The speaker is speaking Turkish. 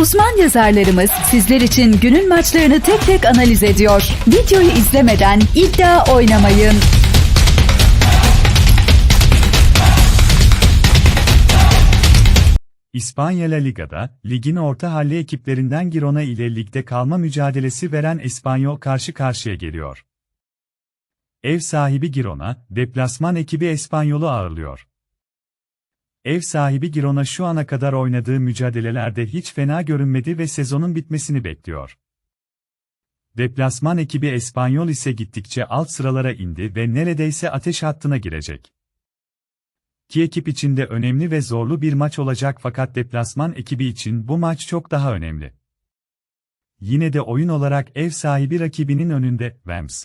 Uzman yazarlarımız sizler için günün maçlarını tek tek analiz ediyor. Videoyu izlemeden iddia oynamayın. İspanya La Liga'da, ligin orta halli ekiplerinden Girona ile ligde kalma mücadelesi veren Espanyol karşı karşıya geliyor. Ev sahibi Girona, deplasman ekibi Espanyol'u ağırlıyor. Ev sahibi Girona şu ana kadar oynadığı mücadelelerde hiç fena görünmedi ve sezonun bitmesini bekliyor. Deplasman ekibi Espanyol ise gittikçe alt sıralara indi ve neredeyse ateş hattına girecek. İki ekip için de önemli ve zorlu bir maç olacak fakat deplasman ekibi için bu maç çok daha önemli. Yine de oyun olarak ev sahibi rakibinin önünde Rams.